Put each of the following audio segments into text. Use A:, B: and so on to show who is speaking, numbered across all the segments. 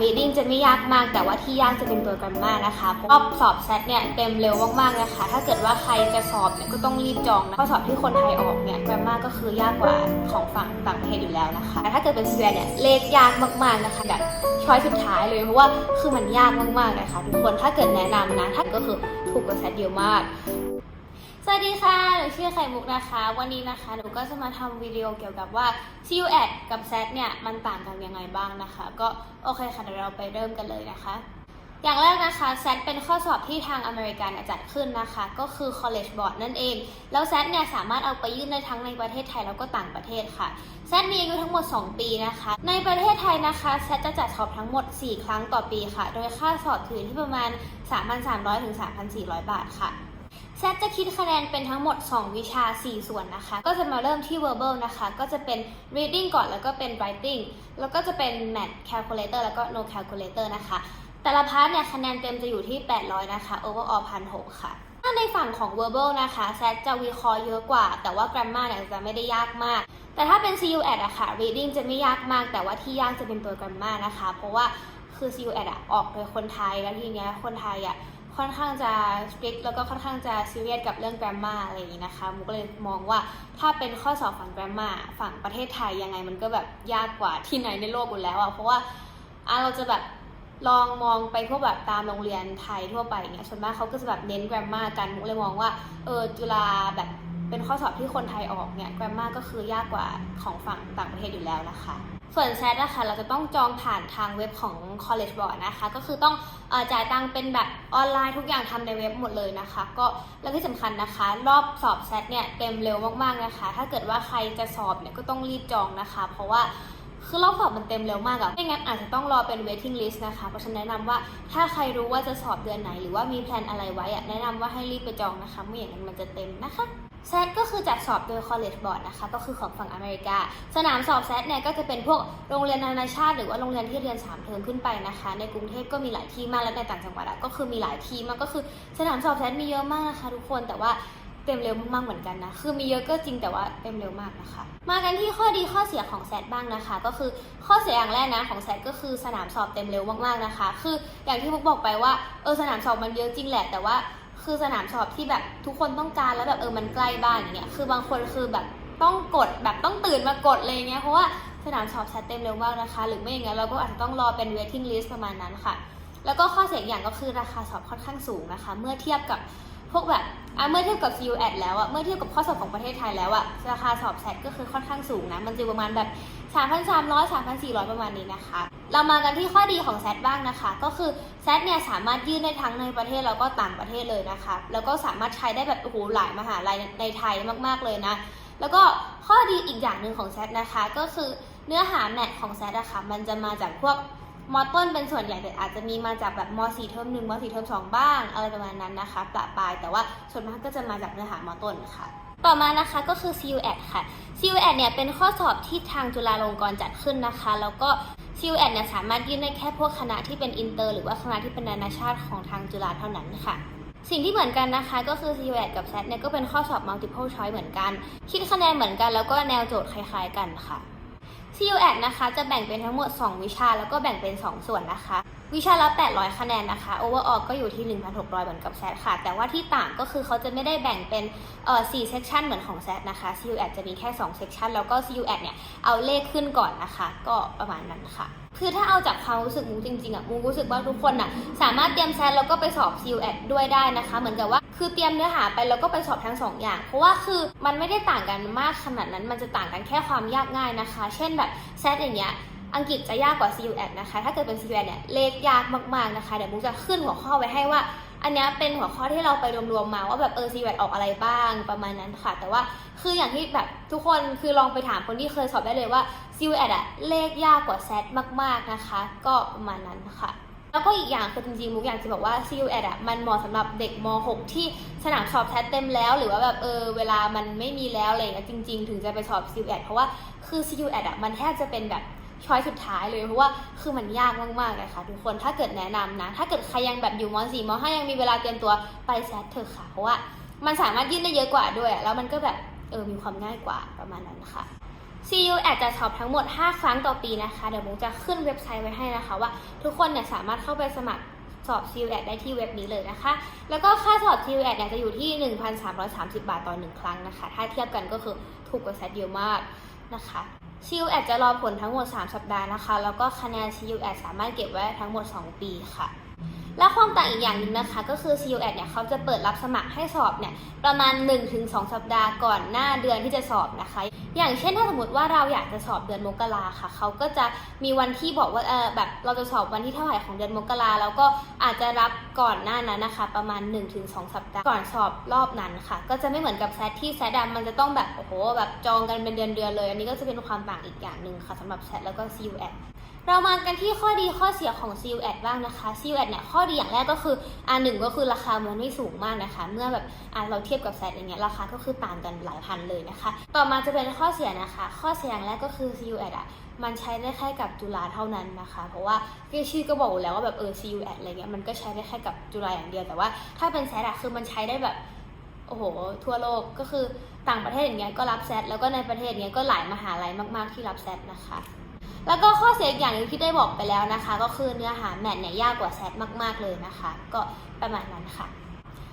A: reading จะไม่ยากมาก แต่ว่าที่ยากจะเป็นตัว grammar นะคะเพราะสอบแซดเนี่ยเต็มเร็วมากๆนะคะ ถ้าเกิดว่าใครจะสอบเนี่ยก็ต้องรีบจองนะข้อสอบที่คนไทยออกเนี่ย grammar ก็คือยากกว่าของฝั่งต่างประเทศอยู่แล้วนะคะแต่ถ้าเกิดเป็น c ีเนี่ยเลขยากมากๆนะคะแบบช้อยสุดท้ายเลยเพราะว่าคือมันยากมากๆนะคะทุกคนถ้าเกิดแนะนำนะถ้าก็คือถูกกว่าแซดเยอะมาก สวัสดีค่ะ หนูชื่อไข่มุกนะคะ วันนี้นะคะ หนูก็จะมาทำวิดีโอเกี่ยวกับว่า CU ad กับ SAT เนี่ย มันต่างกันยังไงบ้างนะคะ ก็โอเคค่ะ เดี๋ยวเราไปเริ่มกันเลยนะคะ อย่างแรกนะคะ SAT เป็นข้อสอบที่ทางอเมริกันจัดขึ้นนะคะ ก็คือ College Board นั่นเอง แล้ว SAT เนี่ย สามารถเอาไปยื่นได้ทั้งในประเทศไทยแล้วก็ต่างประเทศค่ะ SAT มีอายุทั้งหมด 2 ปีนะคะ ในประเทศไทยนะคะ SAT จะจัดสอบทั้งหมด 4 ครั้งต่อปีค่ะ โดยค่าสอบถือที่ประมาณ 3,300ถึง3,400 บาทค่ะ แซดจะคิดคะแนนเป็นทั้งหมด 2 วิชา 4 ส่วนนะคะ ก็จะมาเริ่มที่ verbal นะคะ ก็จะเป็น reading ก่อนแล้วก็เป็น writing แล้วก็จะเป็น math calculator แล้วก็ no calculator นะคะ แต่ละพาร์ทเนี่ยคะแนนเต็มจะอยู่ที่ 800 นะคะ overall 1,600 ค่ะถ้าในฝั่งของ verbal นะคะแซดจะวิเคราะห์เยอะกว่า แต่ว่า grammar เนี่ยจะไม่ได้ยากมาก แต่ถ้าเป็น CU ad อะค่ะ reading จะไม่ยากมาก แต่ว่าที่ยากจะเป็นตัว grammar นะคะ เพราะว่าคือ CU ad อะออกโดยคนไทยแล้วทีเนี้ยคนไทยอะ ค่อนข้างจะ strict แล้วก็ค่อนข้างจะ serious กับเรื่อง grammar อะไรอย่างนี้นะคะมุก็เลยมองว่าถ้าเป็นข้อสอบฝั่ง grammar ฝั่งประเทศไทยยังไงมันก็แบบยากกว่าที่ไหนในโลกอยู่แล้วอะเพราะว่าอะเราจะแบบลองมองไปพวกแบบตามโรงเรียนไทยทั่วไปอย่างเงี้ยส่วนมากเขาก็จะแบบเน้น grammar กันมุกเลยมองว่าเออจุฬาแบบเป็นข้อสอบที่คนไทยออกเนี่ย grammar ก็คือยากกว่าของฝั่งต่างประเทศอยู่แล้วนะคะ ส่วนแซดนะคะเราจะต้องจองผ่านทางเว็บของ College Board นะคะ ก็คือต้องอจ่ายตังเป็นแบบออนไลน์ทุกอย่างทำในเว็บหมดเลยนะคะ ก็และที่สำคัญนะคะ รอบสอบแซดเนี่ยเต็มเร็วมากๆนะคะ ถ้าเกิดว่าใครจะสอบเนี่ยก็ต้องรีบจองนะคะ เพราะว่า คือรอบสอบมันเต็มเร็วมากอะไม่งั้นอาจจะต้องรอเป็น waiting list นะคะ เพราะฉันแนะนำว่าถ้าใครรู้ว่าจะสอบเดือนไหน หรือว่ามีแพลนอะไรไว้อะแนะนำว่าให้รีบไปจองนะคะ ไม่อย่างนั้นมันจะเต็มนะคะแซดก็คือจัดสอบโดย College Board นะคะ ก็คือของฝั่งอเมริกา สนามสอบแซดเนี่ยก็จะเป็นพวกโรงเรียนนานาชาติ หรือว่าโรงเรียนที่เรียน 3 เทอมขึ้นไปนะคะ ในกรุงเทพก็มีหลายที่มากและในต่างจังหวัดอะก็คือมีหลายที่มากก็คือสนามสอบแซดมีเยอะมากนะคะ ทุกคนแต่ว่า เต็มเร็วมากๆเหมือนกันนะ คือมีเยอะก็จริงแต่ว่าเต็มเร็วมากนะคะ มากันที่ข้อดีข้อเสียของแซดบ้างนะคะ ก็คือข้อเสียอย่างแรกนะของแซดก็คือสนามสอบเต็มเร็วมากๆนะคะ คืออย่างที่มุกบอกไปว่าเออสนามสอบมันเยอะจริงแหละแต่ว่าคือสนามสอบที่แบบทุกคนต้องการแล้วแบบเออมันใกล้บ้านอย่างเงี้ยคือบางคนคือแบบต้องกดแบบต้องตื่นมากดเลยเงี้ยเพราะว่าสนามสอบแซดเต็มเร็วมากนะคะ หรือไม่อย่างเงั้นเราก็อาจจะต้องรอเป็น waiting list ประมาณนั้นค่ะ แล้วก็ข้อเสียอย่างก็คือราคาสอบค่อนข้างสูงนะคะ เมื่อเทียบกับ พวกแบบอะเมื่อเทียบกับ CU ad แล้วอะเมื่อเทียบกับข้อสอบของประเทศไทยแล้วอะราคาสอบแซดก็คือค่อนข้างสูงนะ มันจะประมาณแบบ 3,300 3,400 ประมาณนี้นะคะ เรามากันที่ข้อดีของแซดบ้างนะคะ ก็คือแซดเนี่ยสามารถยื่นได้ทั้งในประเทศแล้วก็ต่างประเทศเลยนะคะ แล้วก็สามารถใช้ได้แบบโอ้โหหลายมหาลัยในไทยมากๆเลยนะ แล้วก็ข้อดีอีกอย่างหนึ่งของแซดนะคะ ก็คือเนื้อหาแมทของแซดอะค่ะมันจะมาจากพวก มอต้นเป็นส่วนใหญ่แต่อาจจะมีมาจากแบบม .4 เทอมหนึ่งม .4 เทอมสองบ้าง อะไรประมาณนั้นนะคะปะปลายแต่ว่าส่วนมากก็จะมาจากเนื้อหามอต้นค่ะ ต่อมานะคะก็คือ CU ad ค่ะ CU ad เนี่ยเป็นข้อสอบที่ทางจุฬาลงกรณ์จัดขึ้นนะคะ แล้วก็ CU ad เนี่ยสามารถยื่นได้แค่พวกคณะที่เป็นอินเตอร์ หรือว่าคณะที่เป็นนานาชาติของทางจุฬาเท่านั้นค่ะสิ่งที่เหมือนกันนะคะก็คือ CU ad กับ SAT เนี่ยก็เป็นข้อสอบ multiple choice เหมือนกัน คิดคะแนนเหมือนกันแล้วก็แนวโจทย์คล้ายๆกันค่ะ CU ad นะคะ จะแบ่งเป็นทั้งหมด 2 วิชา แล้วก็แบ่งเป็น 2 ส่วนนะคะ วิชาละ 800 คะแนนนะคะ overall ก็อยู่ที่ 1,600 เหมือนกับ SAT ค่ะ แต่ว่าที่ต่างก็คือเขาจะไม่ได้แบ่งเป็นเอ่อ4 section เหมือนของ SAT นะคะ CU ad จะมีแค่ 2 section แล้วก็ CU ad เนี่ย เอาเลขขึ้นก่อนนะคะ ก็ประมาณนั้นค่ะ คือถ้าเอาจากความรู้สึกมูจริงๆอะมูรู้สึกว่าทุกคนอะสามารถเตรียมแซดแล้วก็ไปสอบ CU ad ด้วยได้นะคะ เหมือนกับว่าคือเตรียมเนื้อหาไปแล้วก็ไปสอบทั้งสองอย่าง เพราะว่าคือมันไม่ได้ต่างกันมากขนาดนั้น มันจะต่างกันแค่ความยากง่ายนะคะ เช่นแบบแซดอย่างเงี้ย อังกฤษจะยากกว่า CU ad นะคะ ถ้าเกิดเป็น CU ad เนี่ยเลขยากมากๆนะคะ เดี๋ยวมุกจะขึ้นหัวข้อไว้ให้ว่า อันเนี้ยเป็นหัวข้อที่เราไปรวมๆมาว่าแบบเออ CU ad ออกอะไรบ้างประมาณนั้นค่ะ แต่ว่าคืออย่างที่แบบทุกคนคือลองไปถามคนที่เคยสอบได้เลยว่า CU ad อะเลขยากกว่า SAT มากๆนะคะ ก็ประมาณนั้นค่ะแล้วก็อีกอย่างคือจริงๆมุกอยากจะบอกว่า CU ad อะมันเหมาะสำหรับเด็กม .6 ที่สนามสอบแทสเต็มแล้ว หรือว่าแบบเออเวลามันไม่มีแล้วอะไรเงี้ยจริง ๆ ถึงจะไปสอบ CU ad เพราะว่าคือ CU ad อะมันแทบจะเป็นแบบ ช้อยสุดท้ายเลยเพราะว่าคือมันยากมากๆเลยค่ะทุกคนถ้าเกิดแนะนำนะ ถ้าเกิดใครยังแบบอยู่ม .4 ม .5 ยังมีเวลาเตรียมตัวไปแซดเถอะค่ะเพราะว่ามันสามารถยื่นได้เยอะกว่าด้วย แล้วมันก็แบบเออมีความง่ายกว่าประมาณนั้นค่ะ CU แอดจะสอบทั้งหมด 5 ครั้งต่อปีนะคะ เดี๋ยวมุกจะขึ้นเว็บไซต์ไว้ให้นะคะ ว่าทุกคนเนี่ยสามารถเข้าไปสมัครสอบ CU แอดได้ที่เว็บนี้เลยนะคะ แล้วก็ค่าสอบ CU แอดเนี่ยจะอยู่ที่ 1,330 บาทต่อ 1 ครั้งนะคะ ถ้าเทียบกันก็คือถูกกว่าแซดเยอะมากนะคะ ซีอูแอดจะรอผลทั้งหมด 3 สัปดาห์นะคะ แล้วก็คะแนนซีอูแอดสามารถเก็บไว้ทั้งหมด 2 ปีค่ะ และความต่างอีกอย่างหนึ่งนะคะก็คือ CU Ad เนี่ยเขาจะเปิดรับสมัครให้สอบเนี่ยประมาณ 1-2 สัปดาห์ก่อนหน้าเดือนที่จะสอบนะคะอย่างเช่นถ้าสมมติว่าเราอยากจะสอบเดือนมกราค่ะ เขาก็จะมีวันที่บอกว่าเออแบบเราจะสอบวันที่เท่าไหร่ของเดือนมกราแล้วก็อาจจะรับก่อนหน้านั้นนะคะ ประมาณ 1-2 สัปดาห์ก่อนสอบรอบนั้นค่ะ ก็จะไม่เหมือนกับแซดที่แซดดมันจะต้องแบบโอ้โหแบบจองกันเป็นเดือนๆเลย อันนี้ก็จะเป็นความต่างอีกอย่างหนึ่งค่ะสำหรับแซดแล้วก็ CU Ad เรามากันที่ข้อดีข้อเสียของ CU Ad บ้างนะคะ CU Ad เนี่ยข้อดีอย่างแรกก็คืออันหนึ่งก็คือราคามันไม่สูงมากนะคะ เมื่อแบบอะเราเทียบกับแซดอย่างเงี้ยราคาก็คือต่างกันหลายพันเลยนะคะ ต่อมาจะเป็นข้อเสียนะคะ ข้อเสียอย่างแรกก็คือ CU Ad อะมันใช้ได้แค่กับจุฬาเท่านั้นนะคะ เพราะว่าชื่อก็บอกแล้วว่าแบบเออ CU Ad อะไรเงี้ยมันก็ใช้ได้แค่กับจุฬาอย่างเดียวแต่ว่าถ้าเป็นแซดอะคือมันใช้ได้แบบโอ้โห ทั่วโลกก็คือต่างประเทศอย่างเงี้ยก็รับแซดแล้วก็ในประเทศเนี้ยก็หลายมหาลัยมาก ๆที่รับแซดนะคะ แล้วก็ข้อเสียอีกอย่างหนึงที่ได้บอกไปแล้วนะคะ ก็คือเนื้อหาแมทเนี่ยยากกว่าแซดมาก ๆ เลยนะคะ ก็ประมาณนั้นค่ะ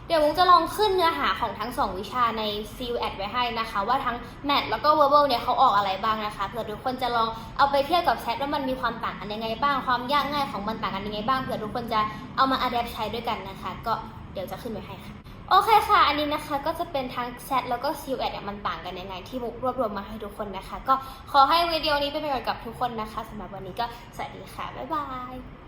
A: เดี๋ยวมุกจะลองขึ้นเนื้อหาของทั้ง 2 วิชาใน c u a d ไว้ให้นะคะ ว่าทั้งแมทแล้วก็ verbal เนี่ยเขาออกอะไรบ้างนะคะเผื่อทุกคนจะลองเอาไปเทียบกับแซดว่ามันมีความต่างกันยังไงบ้างความยากง่ายของมันต่างกันยังไงบ้างเผื่อทุกคนจะเอามา adapt ใช้ด้วยกันนะคะ ก็เดี๋ยวจะขึ้นไว้ให้ค่ะ โอเคค่ะ อันนี้นะคะก็จะเป็นทั้งแซดแล้วก็ c u a d เนี่ยมันต่างกันยังไงที่มุกรวบรวมมาให้ทุกคนนะคะ ก็ขอให้วิดีโอนี้เป็นประโยชน์กับทุกคนนะคะสำหรับวันนี้ก็สวัสดีค่ะ บ๊ายบาย